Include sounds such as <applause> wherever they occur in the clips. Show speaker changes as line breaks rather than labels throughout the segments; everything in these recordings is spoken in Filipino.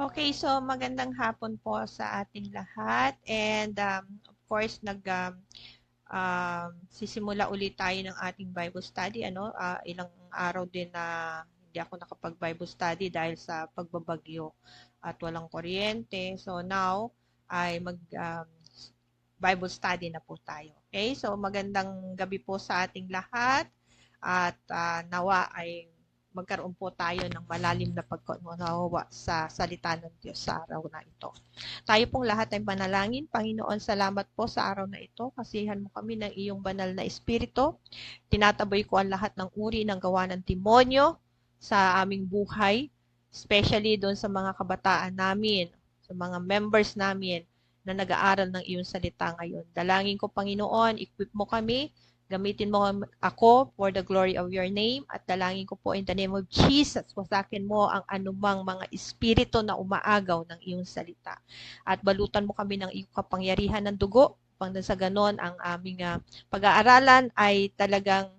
Okay, so magandang hapon po sa ating lahat. And um, of course, nag um, um, sisimula ulit tayo ng ating Bible study. Ano, uh, ilang araw din na hindi ako nakapag-Bible study dahil sa pagbabagyo at walang kuryente. So now ay mag um, Bible study na po tayo. Okay? So magandang gabi po sa ating lahat at uh, nawa ay magkaroon po tayo ng malalim na pagkaunawa sa salita ng Diyos sa araw na ito. Tayo pong lahat ay panalangin. Panginoon, salamat po sa araw na ito. Kasihan mo kami ng iyong banal na espiritu. Tinataboy ko ang lahat ng uri ng gawa ng timonyo sa aming buhay, especially doon sa mga kabataan namin, sa mga members namin na nag-aaral ng iyong salita ngayon. Dalangin ko, Panginoon, equip mo kami Gamitin mo ako for the glory of your name at dalangin ko po in the name of Jesus, wasakin mo ang anumang mga espiritu na umaagaw ng iyong salita. At balutan mo kami ng iyong kapangyarihan ng dugo pang sa ganon ang aming uh, pag-aaralan ay talagang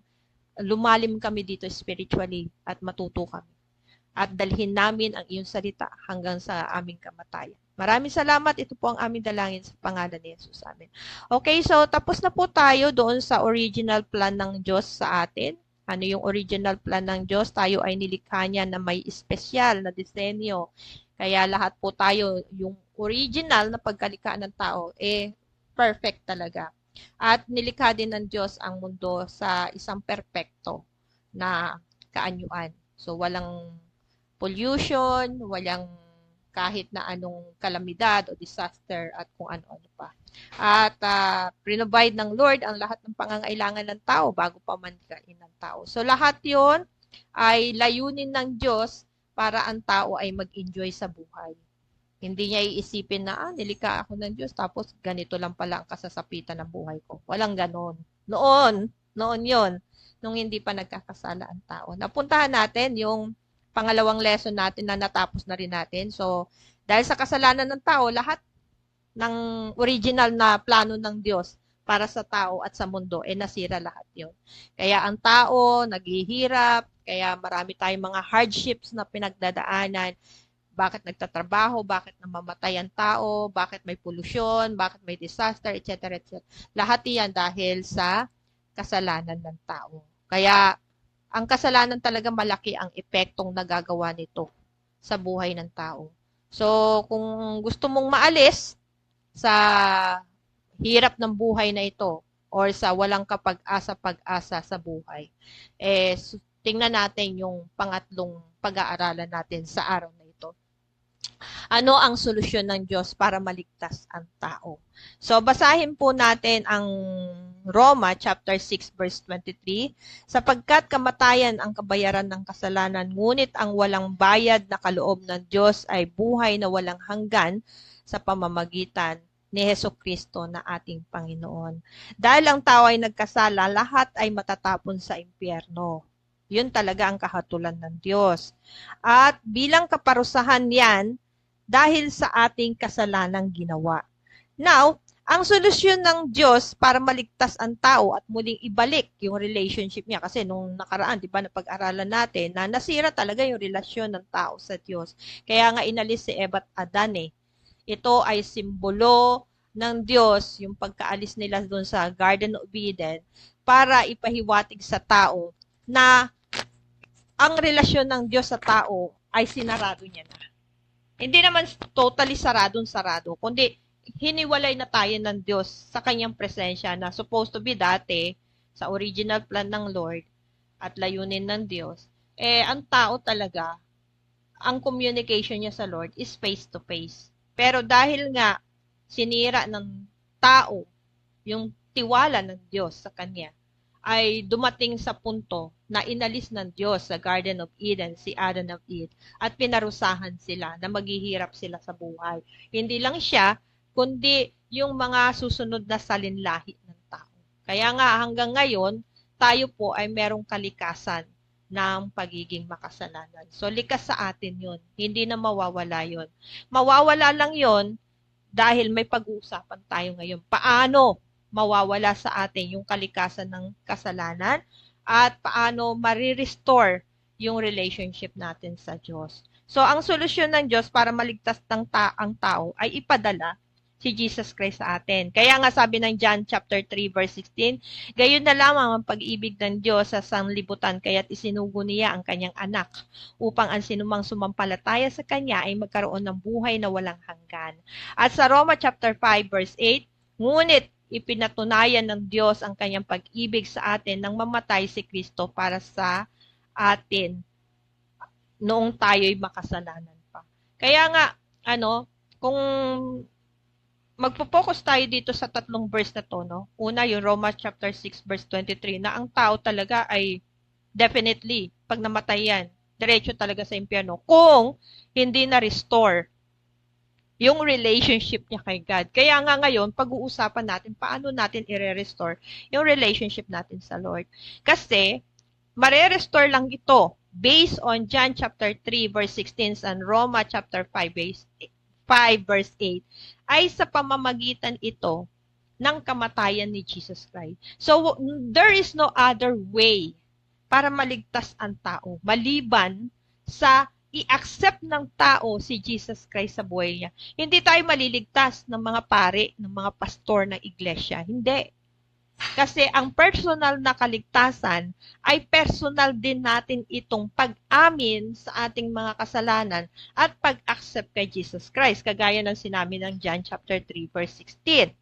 lumalim kami dito spiritually at matuto kami. At dalhin namin ang iyong salita hanggang sa aming kamatayan. Maraming salamat. Ito po ang aming dalangin sa pangalan ni Jesus. Amen. Okay, so tapos na po tayo doon sa original plan ng Diyos sa atin. Ano yung original plan ng Diyos? Tayo ay nilikha niya na may espesyal na disenyo. Kaya lahat po tayo, yung original na pagkalikha ng tao, eh, perfect talaga. At nilikha din ng Diyos ang mundo sa isang perpekto na kaanyuan. So, walang pollution, walang kahit na anong kalamidad o disaster at kung ano-ano pa. At uh, provide ng Lord ang lahat ng pangangailangan ng tao bago pa man kain ng tao. So lahat yon ay layunin ng Diyos para ang tao ay mag-enjoy sa buhay. Hindi niya iisipin na, ah, nilika ako ng Diyos, tapos ganito lang pala ang kasasapitan ng buhay ko. Walang ganon. Noon, noon yon nung hindi pa nagkakasala ang tao. Napuntahan natin yung pangalawang lesson natin na natapos na rin natin. So, dahil sa kasalanan ng tao, lahat ng original na plano ng Diyos para sa tao at sa mundo, eh nasira lahat yon. Kaya ang tao, naghihirap, kaya marami tayong mga hardships na pinagdadaanan. Bakit nagtatrabaho, bakit namamatay ang tao, bakit may polusyon, bakit may disaster, etc. etc. Lahat yan dahil sa kasalanan ng tao. Kaya ang kasalanan talaga malaki ang epektong nagagawa nito sa buhay ng tao. So, kung gusto mong maalis sa hirap ng buhay na ito or sa walang kapag-asa-pag-asa sa buhay, eh, tingnan natin yung pangatlong pag-aaralan natin sa araw na ano ang solusyon ng Diyos para maligtas ang tao? So, basahin po natin ang Roma chapter 6 verse 23, sapagkat kamatayan ang kabayaran ng kasalanan, ngunit ang walang bayad na kaloob ng Diyos ay buhay na walang hanggan sa pamamagitan ni Heso Kristo na ating Panginoon. Dahil ang tao ay nagkasala, lahat ay matatapon sa impyerno. Yun talaga ang kahatulan ng Diyos. At bilang kaparusahan yan, dahil sa ating kasalanang ginawa. Now, ang solusyon ng Diyos para maligtas ang tao at muling ibalik yung relationship niya kasi nung nakaraan, 'di ba, na pag-aralan natin na nasira talaga yung relasyon ng tao sa Diyos. Kaya nga inalis si Eva at Adan eh. Ito ay simbolo ng Diyos, yung pagkaalis nila doon sa Garden of Eden para ipahiwatig sa tao na ang relasyon ng Diyos sa tao ay sinarado niya na. Hindi naman totally saradong sarado, kundi hiniwalay na tayo ng Diyos sa kanyang presensya na supposed to be dati sa original plan ng Lord at layunin ng Diyos. Eh, ang tao talaga, ang communication niya sa Lord is face to face. Pero dahil nga sinira ng tao yung tiwala ng Diyos sa kanya, ay dumating sa punto na inalis ng Diyos sa Garden of Eden si Adam of Eve at pinarusahan sila na maghihirap sila sa buhay. Hindi lang siya, kundi yung mga susunod na salinlahi ng tao. Kaya nga hanggang ngayon, tayo po ay merong kalikasan ng pagiging makasalanan. So, likas sa atin yun. Hindi na mawawala yon. Mawawala lang yon dahil may pag-uusapan tayo ngayon. Paano mawawala sa atin yung kalikasan ng kasalanan at paano marirestore yung relationship natin sa Diyos. So, ang solusyon ng Diyos para maligtas ng ta ang tao ay ipadala si Jesus Christ sa atin. Kaya nga sabi ng John chapter 3 verse 16, gayon na lamang ang pag-ibig ng Diyos sa sanlibutan kaya't isinugo niya ang kanyang anak upang ang sinumang sumampalataya sa kanya ay magkaroon ng buhay na walang hanggan. At sa Roma chapter 5 verse 8, ngunit ipinatunayan ng Diyos ang kanyang pag-ibig sa atin nang mamatay si Kristo para sa atin noong tayo'y makasalanan pa. Kaya nga, ano, kung magpo-focus tayo dito sa tatlong verse na to, no? Una, yung Romans chapter 6 verse 23 na ang tao talaga ay definitely pag namatay yan, diretso talaga sa impyerno kung hindi na restore yung relationship niya kay God. Kaya nga ngayon, pag-uusapan natin paano natin i-restore yung relationship natin sa Lord. Kasi, mare-restore lang ito based on John chapter 3 verse 16 and Roma chapter 5 verse 5 verse 8 ay sa pamamagitan ito ng kamatayan ni Jesus Christ. So, there is no other way para maligtas ang tao maliban sa i-accept ng tao si Jesus Christ sa buhay niya. Hindi tayo maliligtas ng mga pare, ng mga pastor ng iglesia. Hindi. Kasi ang personal na kaligtasan ay personal din natin itong pag-amin sa ating mga kasalanan at pag-accept kay Jesus Christ, kagaya ng sinabi ng John chapter 3 verse 16.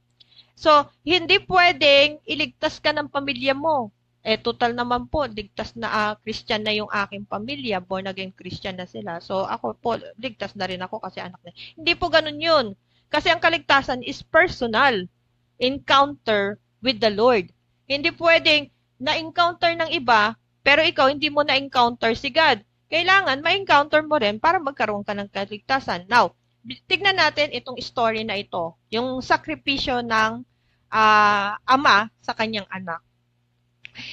So, hindi pwedeng iligtas ka ng pamilya mo. Eh, total naman po, ligtas na uh, Christian na yung aking pamilya, born again Christian na sila. So, ako po, ligtas na rin ako kasi anak na. Hindi po ganun yun. Kasi ang kaligtasan is personal. Encounter with the Lord. Hindi pwedeng na-encounter ng iba, pero ikaw hindi mo na-encounter si God. Kailangan ma-encounter mo rin para magkaroon ka ng kaligtasan. Now, tignan natin itong story na ito. Yung sakripisyo ng uh, ama sa kanyang anak.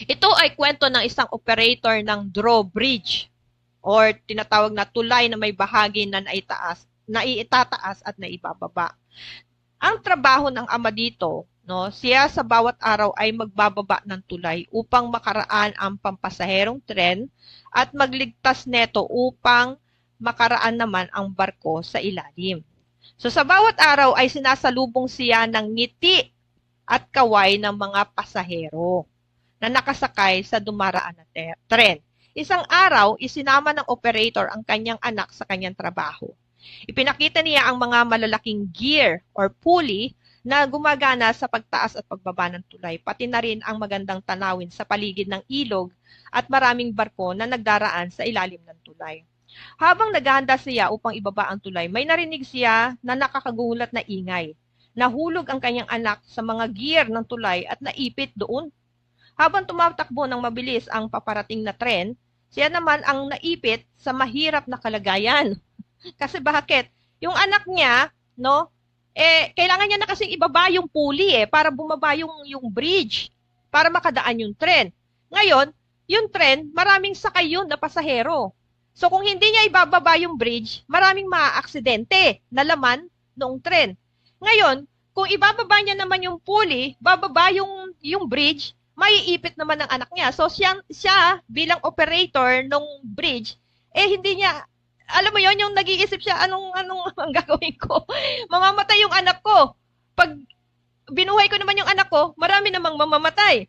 Ito ay kwento ng isang operator ng drawbridge or tinatawag na tulay na may bahagi na naitaas, naiitataas at naibababa. Ang trabaho ng ama dito, no, siya sa bawat araw ay magbababa ng tulay upang makaraan ang pampasaherong tren at magligtas neto upang makaraan naman ang barko sa ilalim. So sa bawat araw ay sinasalubong siya ng ngiti at kaway ng mga pasahero na nakasakay sa dumaraan na tren. Isang araw, isinama ng operator ang kanyang anak sa kanyang trabaho. Ipinakita niya ang mga malalaking gear or pulley na gumagana sa pagtaas at pagbaba ng tulay, pati na rin ang magandang tanawin sa paligid ng ilog at maraming barko na nagdaraan sa ilalim ng tulay. Habang naghahanda siya upang ibaba ang tulay, may narinig siya na nakakagulat na ingay. Nahulog ang kanyang anak sa mga gear ng tulay at naipit doon habang tumatakbo ng mabilis ang paparating na tren, siya naman ang naipit sa mahirap na kalagayan. <laughs> kasi bakit? Yung anak niya, no, eh, kailangan niya na kasing ibaba yung pulley eh, para bumaba yung, yung bridge, para makadaan yung tren. Ngayon, yung tren, maraming sakay yun na pasahero. So kung hindi niya ibababa yung bridge, maraming maaaksidente na laman noong tren. Ngayon, kung ibababa niya naman yung pulley, bababa yung, yung bridge, maiipit naman ng anak niya. So siya, siya bilang operator ng bridge, eh hindi niya alam mo yon yung nag-iisip siya anong anong <laughs> ang gagawin ko. Mamamatay yung anak ko. Pag binuhay ko naman yung anak ko, marami namang mamamatay.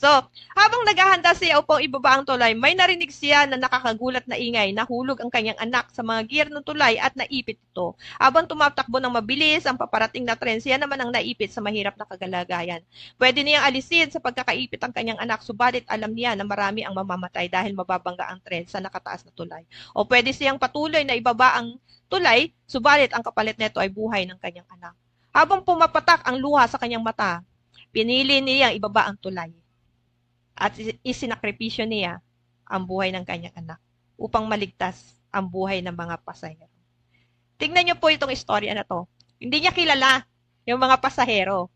So, habang naghahanda siya upang ibaba ang tulay, may narinig siya na nakakagulat na ingay. Nahulog ang kanyang anak sa mga gear ng tulay at naipit ito. Habang tumatakbo ng mabilis ang paparating na tren, siya naman ang naipit sa mahirap na kagalagayan. Pwede niyang alisin sa pagkakaipit ang kanyang anak, subalit alam niya na marami ang mamamatay dahil mababangga ang tren sa nakataas na tulay. O pwede siyang patuloy na ibaba ang tulay, subalit ang kapalit nito ay buhay ng kanyang anak. Habang pumapatak ang luha sa kanyang mata, pinili niyang ibaba ang tulay at isinakripisyo niya ang buhay ng kanyang anak upang maligtas ang buhay ng mga pasahero. Tingnan niyo po itong istorya na to. Hindi niya kilala yung mga pasahero.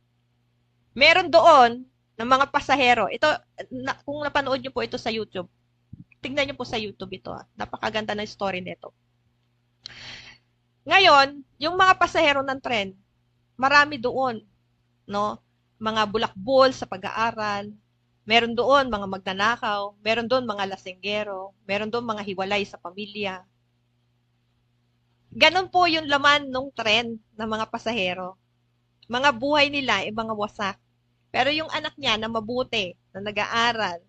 Meron doon ng mga pasahero. Ito, na, kung napanood niyo po ito sa YouTube, tingnan niyo po sa YouTube ito. Ah. Napakaganda ng story nito. Ngayon, yung mga pasahero ng tren, marami doon, no? Mga bulakbol sa pag-aaral, Meron doon mga magnanakaw, meron doon mga lasenggero, meron doon mga hiwalay sa pamilya. Ganon po yung laman ng trend ng mga pasahero. Mga buhay nila ay mga wasak. Pero yung anak niya na mabuti, na nag-aaral,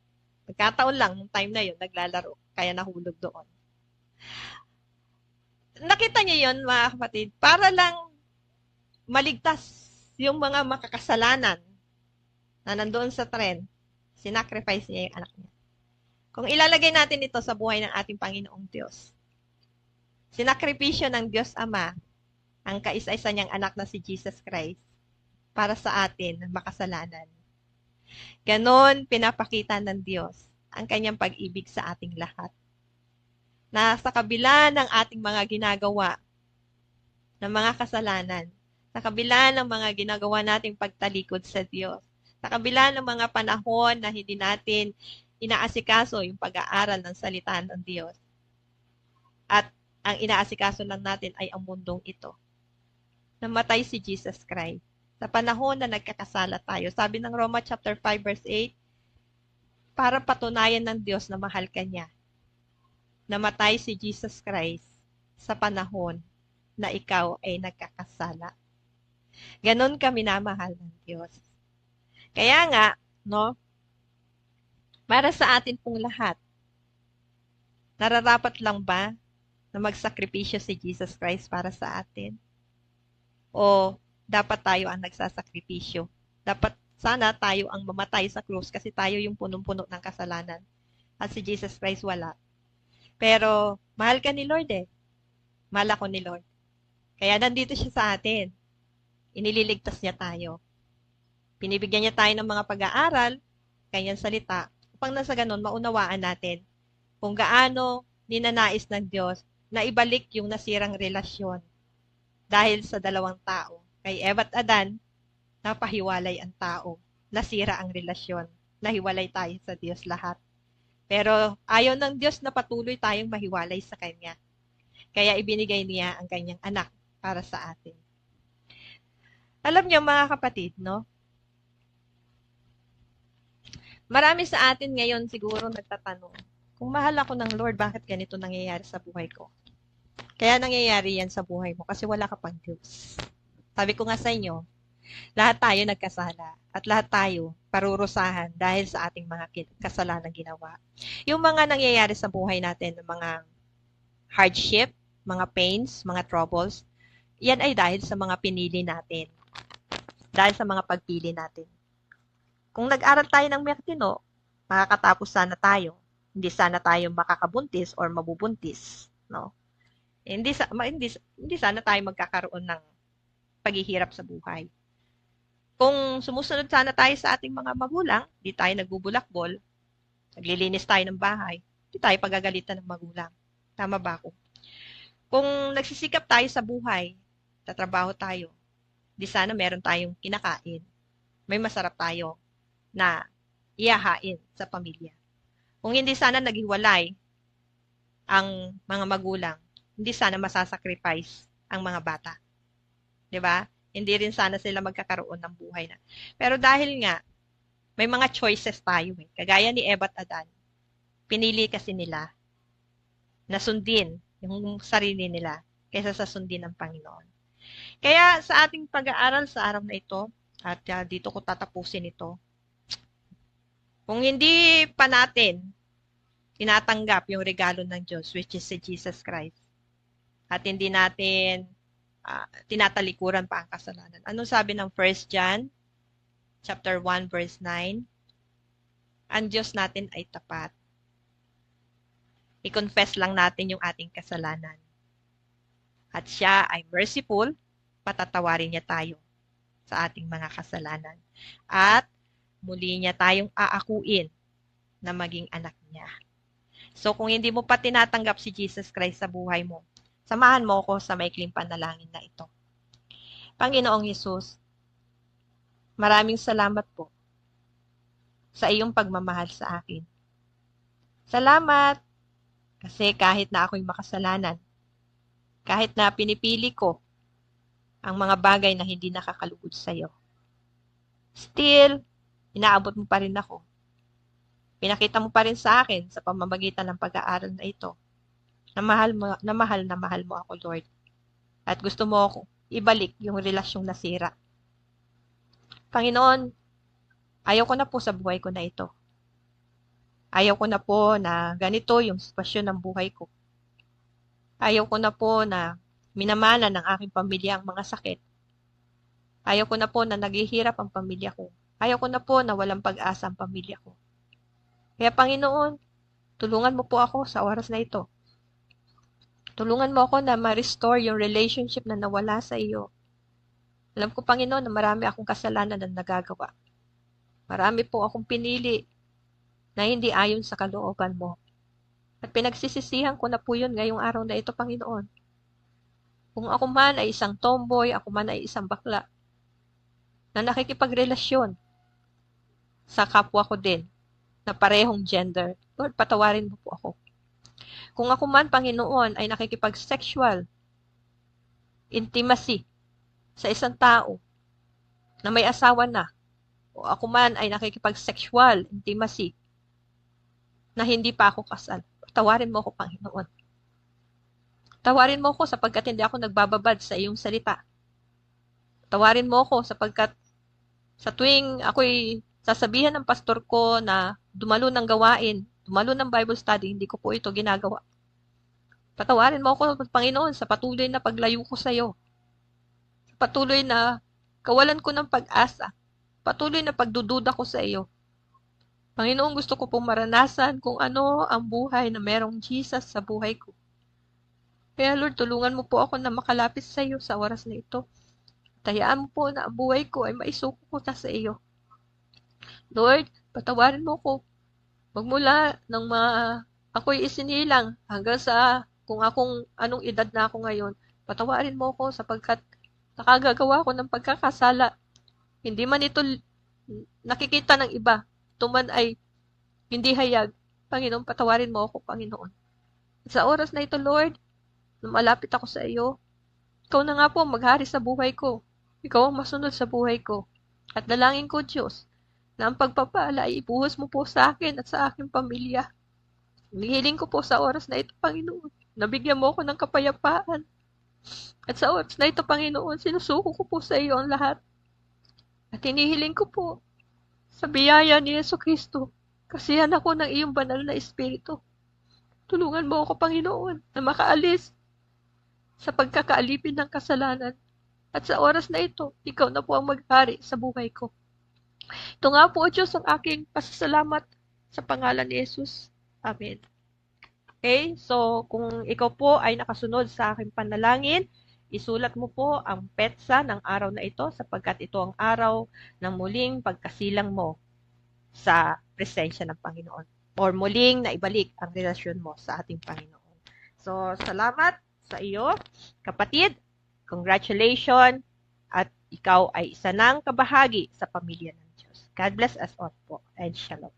nagkataon lang nung time na yun, naglalaro, kaya nahulog doon. Nakita niyo yun, mga kapatid, para lang maligtas yung mga makakasalanan na nandoon sa trend, sinacrifice niya yung anak niya. Kung ilalagay natin ito sa buhay ng ating Panginoong Diyos, sinakripisyo ng Diyos Ama ang kaisa-isa niyang anak na si Jesus Christ para sa atin na makasalanan. Ganon pinapakita ng Diyos ang kanyang pag-ibig sa ating lahat. Na sa kabila ng ating mga ginagawa ng mga kasalanan, sa kabila ng mga ginagawa nating pagtalikod sa Diyos, sa kabila ng mga panahon na hindi natin inaasikaso yung pag-aaral ng salita ng Diyos, at ang inaasikaso lang natin ay ang mundong ito. Namatay si Jesus Christ. Sa panahon na nagkakasala tayo, sabi ng Roma chapter 5 verse 8, para patunayan ng Diyos na mahal ka niya. Namatay si Jesus Christ sa panahon na ikaw ay nagkakasala. Ganon kami namahal ng Diyos. Kaya nga, no, para sa atin pong lahat, nararapat lang ba na magsakripisyo si Jesus Christ para sa atin? O dapat tayo ang nagsasakripisyo? Dapat sana tayo ang mamatay sa krus kasi tayo yung punong-puno ng kasalanan. At si Jesus Christ wala. Pero mahal ka ni Lord eh. Mahal ako ni Lord. Kaya nandito siya sa atin. Inililigtas niya tayo. Pinibigyan niya tayo ng mga pag-aaral, kanyang salita, upang nasa ganun maunawaan natin kung gaano ninanais ng Diyos na ibalik yung nasirang relasyon dahil sa dalawang tao. Kay Eva at Adan, napahiwalay ang tao. Nasira ang relasyon. Nahiwalay tayo sa Diyos lahat. Pero ayaw ng Diyos na patuloy tayong mahiwalay sa Kanya. Kaya ibinigay niya ang kanyang anak para sa atin. Alam niyo mga kapatid, no? Marami sa atin ngayon siguro nagtatanong, kung mahal ako ng Lord, bakit ganito nangyayari sa buhay ko? Kaya nangyayari yan sa buhay mo kasi wala ka pang Diyos. Sabi ko nga sa inyo, lahat tayo nagkasala at lahat tayo parurusahan dahil sa ating mga kasalanan ginawa. Yung mga nangyayari sa buhay natin, mga hardship, mga pains, mga troubles, yan ay dahil sa mga pinili natin. Dahil sa mga pagpili natin. Kung nag-aral tayo ng mertino, makakatapos sana tayo. Hindi sana tayo makakabuntis or mabubuntis, no? Hindi sa hindi, hindi sana tayo magkakaroon ng paghihirap sa buhay. Kung sumusunod sana tayo sa ating mga magulang, di tayo nagbubulakbol, naglilinis tayo ng bahay, di tayo pagagalitan ng magulang. Tama ba ako? Kung nagsisikap tayo sa buhay, tatrabaho tayo, di sana meron tayong kinakain. May masarap tayo na iyahain sa pamilya. Kung hindi sana naghiwalay ang mga magulang, hindi sana masasacrifice ang mga bata. 'Di ba? Hindi rin sana sila magkakaroon ng buhay na. Pero dahil nga may mga choices tayo eh. Kagaya ni Eva at Adan. Pinili kasi nila na sundin yung sarili nila kaysa sa sundin ng Panginoon. Kaya sa ating pag-aaral sa araw na ito, at uh, dito ko tatapusin ito, kung hindi pa natin tinatanggap yung regalo ng Diyos, which is si Jesus Christ, at hindi natin uh, tinatalikuran pa ang kasalanan. Anong sabi ng 1 John chapter 1 verse 9? Ang Diyos natin ay tapat. I-confess lang natin yung ating kasalanan. At siya ay merciful, patatawarin niya tayo sa ating mga kasalanan. At muli niya tayong aakuin na maging anak niya. So kung hindi mo pa tinatanggap si Jesus Christ sa buhay mo, samahan mo ako sa maikling panalangin na ito. Panginoong Yesus, maraming salamat po sa iyong pagmamahal sa akin. Salamat kasi kahit na ako'y makasalanan, kahit na pinipili ko ang mga bagay na hindi nakakalugod sa iyo, still, inaabot mo pa rin ako. Pinakita mo pa rin sa akin sa pamamagitan ng pag-aaral na ito na mahal, mo, na mahal na mahal mo ako, Lord. At gusto mo ako ibalik yung relasyong nasira. Panginoon, ayaw ko na po sa buhay ko na ito. Ayaw ko na po na ganito yung sitwasyon ng buhay ko. Ayaw ko na po na minamana ng aking pamilya ang mga sakit. Ayaw ko na po na naghihirap ang pamilya ko. Ayaw ko na po na walang pag-asa ang pamilya ko. Kaya Panginoon, tulungan mo po ako sa oras na ito. Tulungan mo ako na ma-restore yung relationship na nawala sa iyo. Alam ko, Panginoon, na marami akong kasalanan na nagagawa. Marami po akong pinili na hindi ayon sa kalooban mo. At pinagsisisihan ko na po yun ngayong araw na ito, Panginoon. Kung ako man ay isang tomboy, ako man ay isang bakla, na nakikipagrelasyon sa kapwa ko din, na parehong gender, Lord, patawarin mo po ako. Kung ako man, Panginoon, ay nakikipag-sexual intimacy sa isang tao na may asawa na, o ako man ay nakikipag-sexual intimacy na hindi pa ako kasal, tawarin mo ako, Panginoon. Tawarin mo ako sapagkat hindi ako nagbababad sa iyong salita. Tawarin mo ako sapagkat sa tuwing ako'y sasabihan ng pastor ko na dumalo ng gawain, dumalo ng Bible study, hindi ko po ito ginagawa. Patawarin mo ako, Panginoon, sa patuloy na paglayo ko sa iyo. Sa patuloy na kawalan ko ng pag-asa. Patuloy na pagdududa ko sa iyo. Panginoon, gusto ko pong maranasan kung ano ang buhay na merong Jesus sa buhay ko. Kaya Lord, tulungan mo po ako na makalapit sa iyo sa oras na ito. Tayaan mo po na ang buhay ko ay maisuko ko sa iyo. Lord, patawarin mo ko magmula ng mga ako'y isinilang hanggang sa kung akong anong edad na ako ngayon, patawarin mo ko sapagkat nakagagawa ko ng pagkakasala. Hindi man ito nakikita ng iba. Ito man ay hindi hayag. Panginoon, patawarin mo ako, Panginoon. Sa oras na ito, Lord, na malapit ako sa iyo, ikaw na nga po maghari sa buhay ko. Ikaw ang masunod sa buhay ko. At dalangin ko, Diyos, na ang pagpapala ay ibuhos mo po sa akin at sa aking pamilya. Nihiling ko po sa oras na ito, Panginoon. Nabigyan mo ako ng kapayapaan. At sa oras na ito, Panginoon, sinusuko ko po sa iyo ang lahat. At hinihiling ko po sa biyaya ni Yeso Kristo. Kasihan ako ng iyong banal na espiritu. Tulungan mo ako, Panginoon, na makaalis sa pagkakaalipin ng kasalanan. At sa oras na ito, ikaw na po ang maghari sa buhay ko. Ito nga po, Diyos, ang aking pasasalamat sa pangalan ni Jesus. Amen. Okay? So, kung ikaw po ay nakasunod sa aking panalangin, isulat mo po ang petsa ng araw na ito sapagkat ito ang araw ng muling pagkasilang mo sa presensya ng Panginoon or muling na ibalik ang relasyon mo sa ating Panginoon. So, salamat sa iyo, kapatid. Congratulations at ikaw ay isa ng kabahagi sa pamilya ng God bless us all po and shalom.